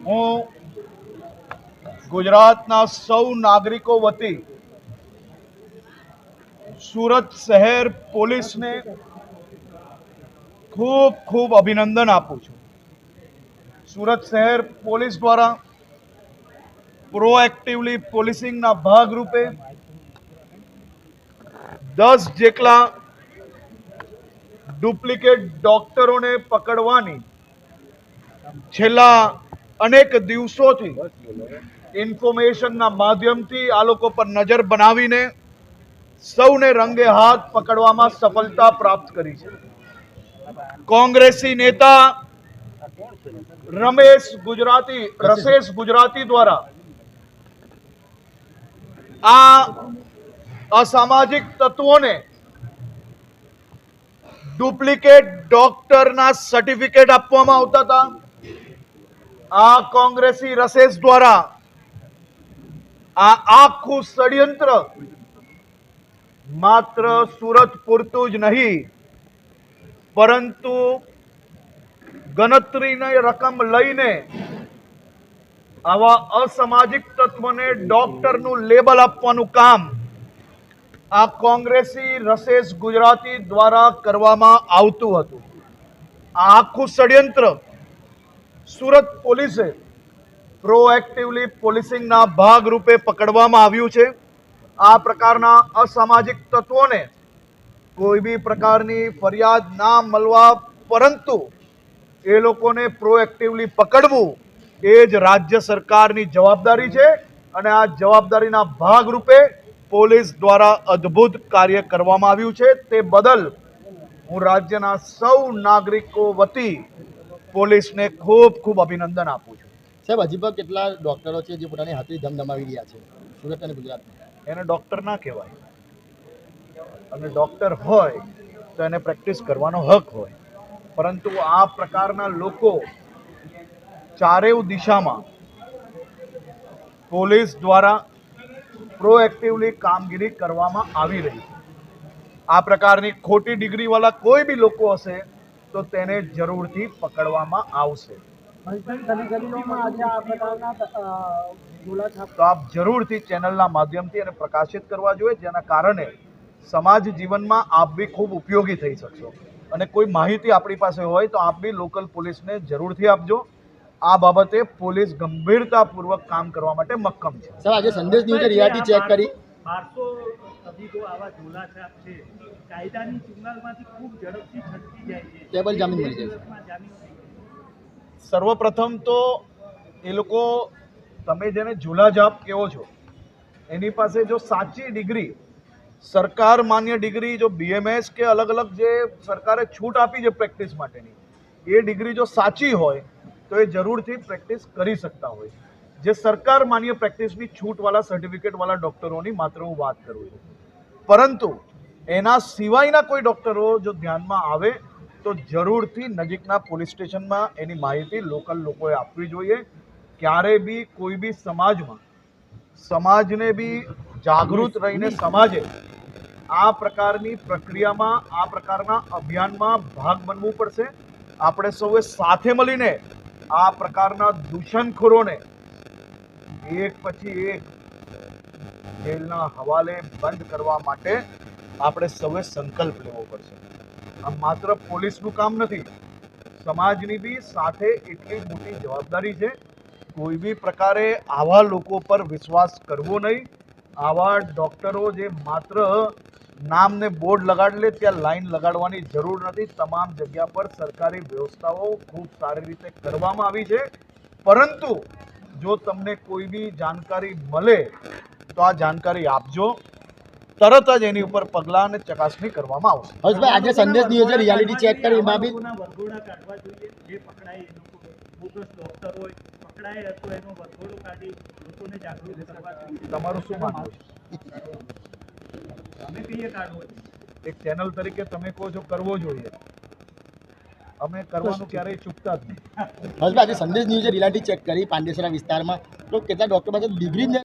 હું ગુજરાતના સૌ નાગરિકો વતી સુરત શહેર પોલીસને ખૂબ ખૂબ અભિનંદન આપું છું. સુરત શહેર પોલીસ દ્વારા પ્રોએક્ટિવલી પોલીસિંગના ભાગરૂપે દસ જેટલા ડુપ્લિકેટ ડોક્ટરોને પકડવાની છેલ્લા અનેક દિવસોથી ઇન્ફોર્મેશનના માધ્યમથી આ લોકો પર નજર બનાવીને સૌને રંગે હાથ પકડવામાં સફળતા પ્રાપ્ત કરી છે. કોંગ્રેસી નેતા રમેશ ગુજરાતી, રસેશ ગુજરાતી દ્વારા આ અસામાજિક તત્વોને ડુપ્લિકેટ ડોક્ટરના સર્ટિફિકેટ આપવામાં આવતા હતા. આ કોંગ્રેસી રસેસ દ્વારા આ આખું ષડયંત્ર માત્ર સુરત પૂરતું જ નહીં, પરંતુ ગણતરીની રકમ લઈને આવા અસામાજિક તત્વને ડોક્ટરનું લેબલ આપવાનું કામ આ કોંગ્રેસી રસેસ ગુજરાતી દ્વારા કરવામાં આવતું હતું. આ આખું ષડયંત્ર સુરત પોલીસે પ્રોએક્ટિવલી પોલીસિંગના ભાગરૂપે પકડવામાં આવ્યું છે. આ પ્રકારના અસામાજિક તત્વોને કોઈ બી પ્રકારની ફરિયાદ ના મળવા પરંતુ એ લોકોને પ્રોએક્ટિવલી પકડવું એ જ રાજ્ય સરકારની જવાબદારી છે અને આ જવાબદારીના ભાગરૂપે પોલીસ દ્વારા અદ્ભુત કાર્ય કરવામાં આવ્યું છે. તે બદલ હું રાજ્યના સૌ નાગરિકો વતી પોલીસને ખૂબ ખૂબ અભિનંદન આપું છું. સાહેબ હજી પણ કેટલા ડોક્ટરો છે જે પોતાની હાથે ધમધમાવી રહ્યા છે? સુરત અને ગુજરાતમાં. એને ડોક્ટર ના કહેવાય. અને ડોક્ટર હોય તો એને પ્રેક્ટિસ કરવાનો હક હોય. પરંતુ આ પ્રકારના લોકો ચારેવ દિશામાં પોલીસ દ્વારા પ્રોએક્ટિવલી કામગીરી કરવામાં આવી રહી છે. આ પ્રકારની ખોટી ડિગ્રીવાળા કોઈ બી લોકો હશે તો તેને જરૂરથી પકડવામાં આવશે. તો આપ જરૂરથી ચેનલના માધ્યમથી એને પ્રકાશિત કરવા જોઈએ જેના કારણે સમાજ જીવનમાં આપ બી ખૂબ ઉપયોગી થઈ શકશો. અને કોઈ માહિતી આપણી પાસે હોય તો આપ બી લોકલ પોલીસને જરૂરથી આપજો. આ બાબતે પોલીસ ગંભીરતાપૂર્વક કામ કરવા માટે મક્કમ છે. સર આજે સંદેશ ન્યૂઝે રિયાલિટી ચેક કરી. બારસો તબીબો આવા ઝોલા છે કાયદાની ચુંગાલમાંથી ખૂબ ઝડપથી છટકી જાય છે ટેબલ જામીન મળી જાય છે. એમાં જામીન મળી જાય છે. સર્વપ્રથમ તો એ લોકો તમે જેને ઝૂલાઝાપ કહો છો એની પાસે જો સાચી ડિગ્રી સરકાર માન્ય ડિગ્રી જો બીએમએસ કે અલગ અલગ જે સરકારે છૂટ આપી છે પ્રેક્ટિસ માટેની એ ડિગ્રી જો સાચી હોય તો એ જરૂરથી પ્રેક્ટિસ કરી શકતા હોય જે સરકાર માન્ય પ્રેક્ટિસની છૂટવાળા સર્ટિફિકેટવાળા ડૉક્ટરોની માત્ર હું વાત કરું છું પરંતુ એના સિવાયના કોઈ ડૉક્ટરો જો ધ્યાનમાં આવે તો જરૂરથી નજીકના પોલીસ સ્ટેશનમાં એની માહિતી લોકલ લોકોએ આપવી જોઈએ. ક્યારે બી કોઈ બી સમાજમાં, સમાજને બી જાગૃત રહીને સમાજે આ પ્રકારની પ્રક્રિયામાં, આ પ્રકારના અભિયાનમાં ભાગ બનવું પડશે. આપણે સૌએ સાથે મળીને આ પ્રકારના દૂષણખોરોને એક પછી એક જેલના હવાલે બંધ કરવા માટે આપણે સૌએ સંકલ્પ લેવો પડશે. આ માત્ર પોલીસનું કામ નથી, સમાજની બી સાથે એટલી મોટી જવાબદારી છે. કોઈ બી પ્રકારે આવા લોકો પર વિશ્વાસ કરવો નહીં. આવા ડોક્ટરો જે માત્ર નામને બોર્ડ લગાડી લે, ત્યાં લાઈન લગાડવાની જરૂર નથી. તમામ જગ્યા પર સરકારી વ્યવસ્થાઓ ખૂબ સારી રીતે કરવામાં આવી છે. પરંતુ જો તમને કોઈ બી જાણકારી મળે તો આ જાણકારી આપજો. તરત જ એની ઉપર પગલાં અને ચકાસણી કરવામાં આવશે. હર્ષભાઈ આજે સંદેશ ન્યૂઝે રિયાલિટી ચેક કરી એમાં બી કાઢવા જોઈએ જે પકડાય એ લોકો બોગસ ડોક્ટર હોય પકડાય તો એનો વરઘોડો કાઢી લોકોને જાગૃત કરવા જોઈએ. તમારું શું માનવું છે? અમે કહીએ કાઢવો એક ચેનલ તરીકે તમે કહો છો કરવો જોઈએ. અમે કરવાનું ક્યારેય ચૂકતા જ નહીં. હર્ષભાઈ આજે સંદેશ ન્યૂઝે રિયાલિટી ચેક કરી પાંડેસરા વિસ્તારમાં. તો કેટલા ડોક્ટર પાસે ડિગ્રી